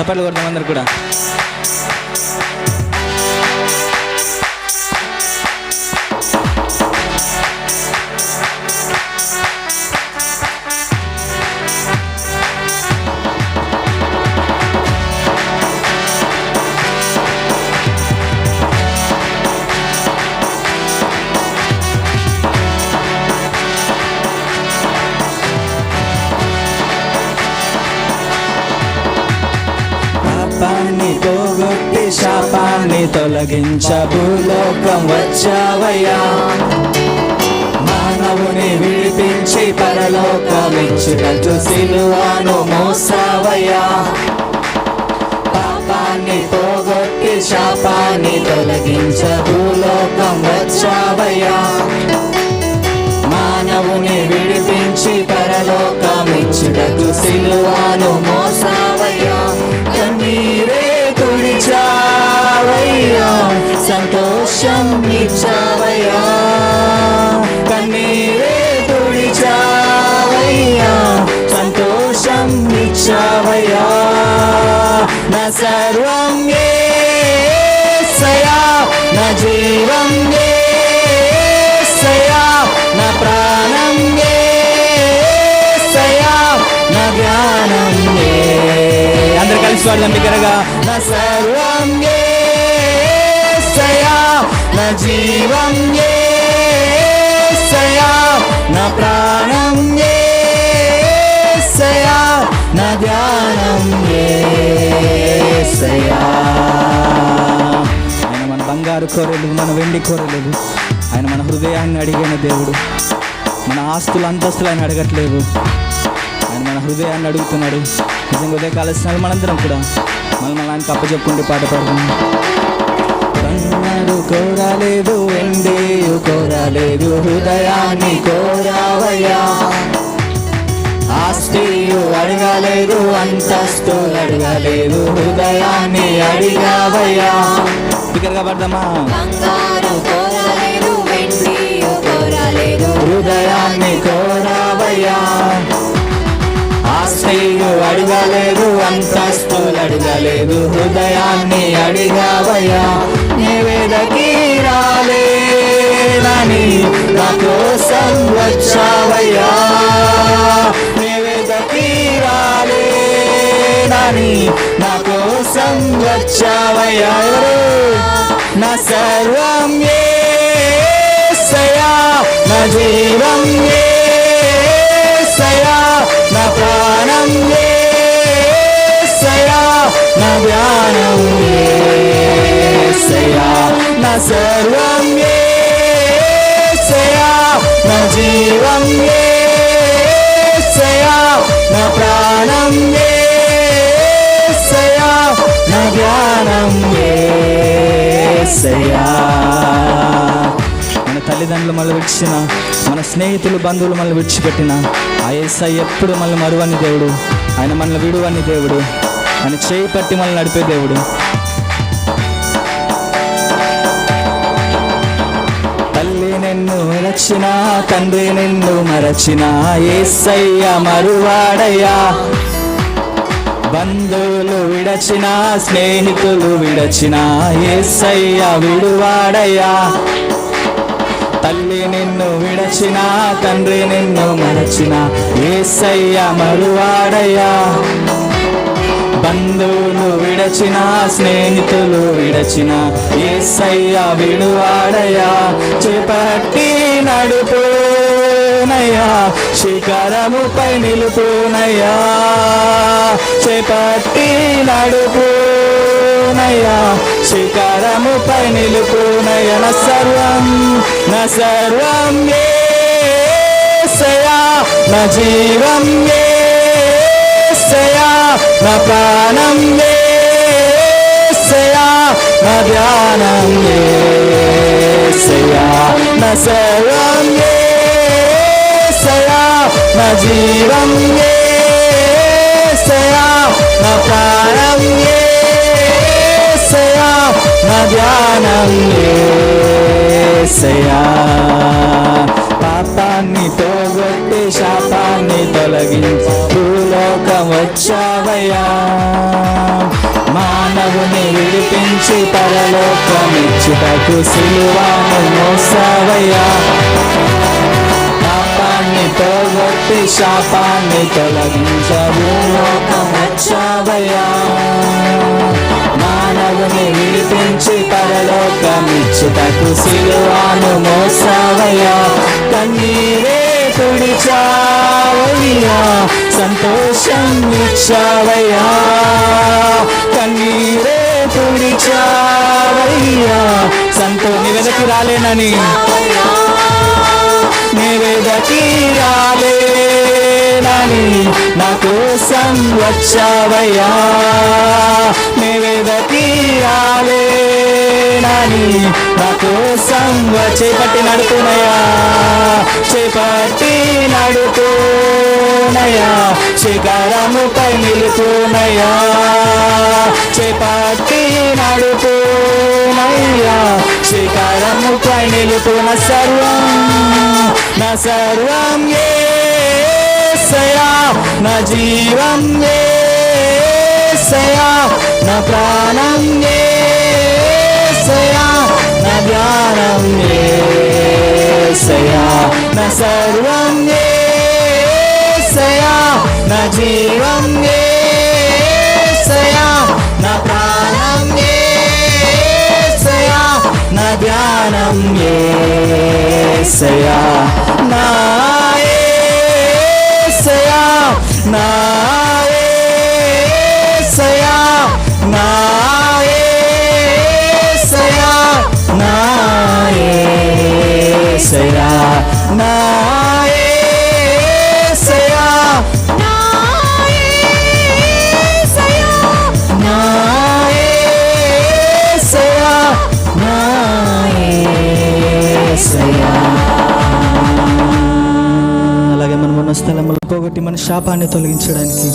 చప్పట్లు కొడతాం అందరు కూడా. శాపాన్ని తొలగించ భూలోకం వచ్చావయ్యా. మానవుని విడిపించి పరలోకమిచ్చుటకు సిలువాను మోసావయ్యా. పాపాన్ని పోగొట్టి శాపాన్ని తొలగించ భూలోకం వచ్చావయ్యా. మానవుని విడిపించి పరలోకమిచ్చుటకు సిలువాను మోసా సంతోషం కన్నీరే తుడిచావయ్యా. సంతోషం ఇచ్చావయ్యా. నా సర్వం యేసయ్యా నా జీవం యేసయ్యా నా ప్రాణం యేసయ్యా నా జ్ఞానం అందరు కలిసి వాళ్ళ దగ్గరగా నా సర్వం జీవం యేసయ్యా నా ప్రాణం యేసయ్యా నా ధ్యానం యేసయ్యా ఆయన మన బంగారు కోరలేదు మన వెండి కోరలేదు ఆయన మన హృదయాన్ని అడిగిన దేవుడు. మన ఆస్తులు అంతస్తులు ఆయన అడగట్లేదు. ఆయన మన హృదయాన్ని అడుగుతున్నాడు. నిజంగా ఉదయ కాలేసిన మనందరం కూడా. మనం అలాంటి ఆయనకి అప్పచెప్పుకుంటే పాట పాడుతున్నాం బంగారు కోరాలేదు వెండి కోరాలేదు హృదయాన్ని కోరావయ్యా. ఆస్తియు అడగలేదు అంతస్తు అడగలేదు హృదయాన్ని అడిగావయ్యా. బిగ్గరగా పడదామా? హృదయాన్ని కోరావయ్యా. స్త్రీలు అడగలేదు అంతస్తులు అడగలేదు హృదయాన్ని అడిగావయ్యా నివేదకి రాలేనని నా కోసం వచ్చావయ్యా. నివేదకి రాలేనని నా కోసం వచ్చావయ్యా. నా సర్వం యేసయ్యా నా జీవం ఏ సర్వం నా జీవం యేసయ్యా నా ప్రాణం యేసయ్యా నా ధ్యానం మన తల్లిదండ్రులు మళ్ళీ విడిచిన మన స్నేహితులు బంధువులు మళ్ళీ విడిచిపెట్టిన ఆ ఏసై ఎప్పుడు మళ్ళీ మరువని దేవుడు ఆయన మనల్ని విడువని దేవుడు ఆయన చేయి పట్టి మనల్ని నడిపే దేవుడు. నిన్ను రక్షిన తండ్రి నిన్ను మరచిన ఏసయ్య మరువాడయ్యా. బంధువులు విడచిన స్నేహితులు విడచిన ఏసయ్య విడువాడయ్యా. తల్లి నిన్ను విడచిన తండ్రి నిన్ను మరచిన ఏసయ్య మరువాడయ్యా. బంధువులు విడచిన స్నేహితులు విడచిన ఏసయ్య విడువాడయా చేపట్టి నడుపునయ్యా శిఖరముపై నిలుపునయ్యా చేపట్టి నడుపునయ్యా శిఖరముపై నిలుపునయ్య నా సర్వం నా సర్వం యేసయ్యా నా జీవం యేసయ్యా నా ప్రాణం యేసయ్యా నా ధ్యానం యేసయ్యా నా సర్వం యేసయ్యా నా జీవం యేసయ్యా నా ప్రాణం యేసయ్యా నా ధ్యానం పాపాన్ని తోగొట్టి శాపాన్ని తొలగించు. వచ్చావయ్యా. మానవుని విడిపించి పరలోకమిచ్చుటకు సిలువాను మోసావయ్యా. పాపాన్ని పోగొట్టి శాపాన్ని తొలగించవు లోకం వచ్చావయ్యా. మానవుని విడిపించి పరలోకమిచ్చుటకు సిలువాను మోసావయ్యా. కన్నీరే తుడిచావయ్యా సంతోషం ఇచ్చావయ్యా. కన్నీరే తుడిచావయ్యా సంతో నివేదకి రాలేనని. నివేదకి రాలేనని నా కోసం వచ్చావయ్యా. నివేదకి రాలేనని నా కోసం వచ్చే పట్టి నడుతున్నాయా పట్టి నడుతూనయా శిఖరముపై నిలుతూనయా చేపట్టి నడుతూనయ్యా శిఖరముపై నిలుతున్న సర్వం నా సర్వం ఏసయా నా జీవం ఏసయా నా ప్రాణం ఏసయా నా ధ్యానం ఏసయా నా సర్వం ఏసయా నా జీవం ఏసయా నా ప్రాణం ఏసయా నా ధ్యానం ఏసయా ఏసయా నా ఏసయా నా యేసయ్యా నా యేసయ్యా, నా యేసయ్యా. అలాగే మనం ఉన్న స్థలంలో పోగొట్టి మన శాపాన్ని తొలగించడానికి.